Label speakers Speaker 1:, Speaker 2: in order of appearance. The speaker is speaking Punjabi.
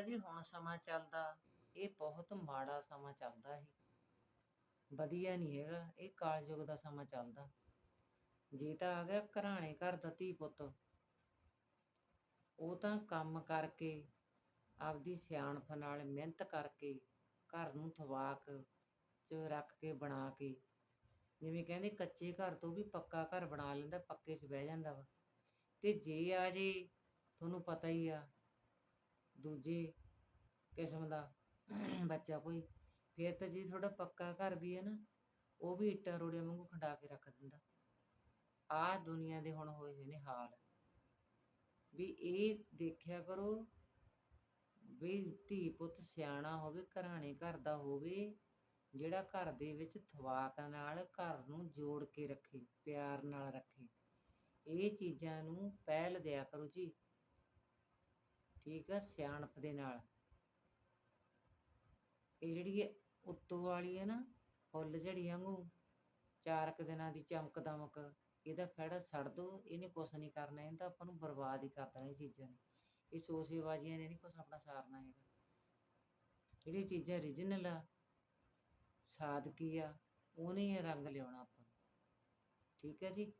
Speaker 1: ਜਿਹੜਾ ਜੀ, ਹੁਣ ਸਮਾਂ ਚੱਲਦਾ। ਇਹ ਬਹੁਤ ਮਾੜਾ ਸਮਾਂ ਚੱਲਦਾ ਹੈ ਵਧੀਆ ਨਹੀਂ ਹੈਗਾ, ਇਹ ਕਾਲਯੁਗ ਦਾ ਸਮਾਂ ਚੱਲਦਾ। ਜੇ ਤਾਂ ਆ ਗਿਆ ਘਰਾਣੇ ਘਰ ਦਾ ਧੀ ਪੁੱਤ। ਉਹ ਤਾਂ ਕੰਮ ਕਰਕੇ, ਆਪਦੀ ਸਿਆਣਪ ਨਾਲ ਮਿਹਨਤ ਕਰਕੇ ਘਰ ਨੂੰ ਥਵਾਕ ਚ ਰੱਖ ਕੇ ਬਣਾ ਕੇ, ਜਿਵੇਂ ਕਹਿੰਦੇ ਕੱਚੇ ਘਰ ਤੋਂ ਵੀ ਪੱਕਾ ਘਰ ਬਣਾ ਲੈਂਦਾ, ਪੱਕੇ 'ਚ ਬਹਿ ਜਾਂਦਾ ਵਾ। ਤੇ ਜੇ ਆ ਜੇ, ਤੁਹਾਨੂੰ ਪਤਾ ਹੀ ਆ ਦੂਜੇ ਕਿਸਮ ਦਾ ਬੱਚਾ ਕੋਈ, ਫਿਰ ਤਾਂ ਜੀ ਤੁਹਾਡਾ ਪੱਕਾ ਘਰ ਵੀ ਹੈ ਨਾ, ਉਹ ਵੀ ਇੱਟਾਂ ਰੋੜਿਆਂ ਵਾਂਗੂ ਖੰਡਾ ਕੇ ਰੱਖ ਦਿੰਦਾ। ਆਹ ਦੁਨੀਆ ਦੇ ਹੁਣ ਹੋਏ ਹੋਏ ਨੇ ਹਾਲ। ਵੀ ਇਹ ਦੇਖਿਆ ਕਰੋ ਵੀ ਧੀ ਪੁੱਤ ਸਿਆਣਾ ਹੋਵੇ, ਘਰਾਣੇ ਘਰ ਦਾ ਹੋਵੇ, ਜਿਹੜਾ ਘਰ ਦੇ ਵਿੱਚ ਥਵਾਕ ਨਾਲ ਘਰ ਨੂੰ ਜੋੜ ਕੇ ਰੱਖੇ, ਪਿਆਰ ਨਾਲ ਰੱਖੇ। ਇਹ ਚੀਜ਼ਾਂ ਨੂੰ ਪਹਿਲ ਦਿਆ ਕਰੋ ਜੀ। ਠੀਕ ਆ, ਸਿਆਣਪ ਦੇ ਨਾਲ। ਇਹ ਜਿਹੜੀ ਇਹ ਉੱਤੋਂ ਵਾਲੀ ਹੈ ਨਾ, ਫੁੱਲ ਝੜੀ ਵਾਂਗੂ ਚਾਰ ਕੁ ਦਿਨਾਂ ਦੀ ਚਮਕ ਦਮਕ, ਇਹਦਾ ਖੜਾ ਛੱਡ ਦੋ, ਇਹਨੇ ਕੁਛ ਨਹੀਂ ਕਰਨਾ ਇਹਦਾ ਆਪਾਂ ਨੂੰ ਬਰਬਾਦ ਹੀ ਕਰ ਦੇਣਾ ਇਹ ਚੀਜ਼ਾਂ ਨੇ। ਇਹ ਸੋਸੇਬਾਜ਼ੀਆਂ ਨੇ ਨਹੀਂ ਕੁਛ ਆਪਣਾ ਸਾਰਨਾ ਹੈਗਾ। ਜਿਹੜੀ ਚੀਜ਼ਾਂ origignal ਆ, ਸਾਦਗੀ ਆ, ਉਹਨੇ ਰੰਗ ਲਿਆਉਣਾ ਆਪਾਂ ਨੂੰ। ਠੀਕ ਹੈ ਜੀ?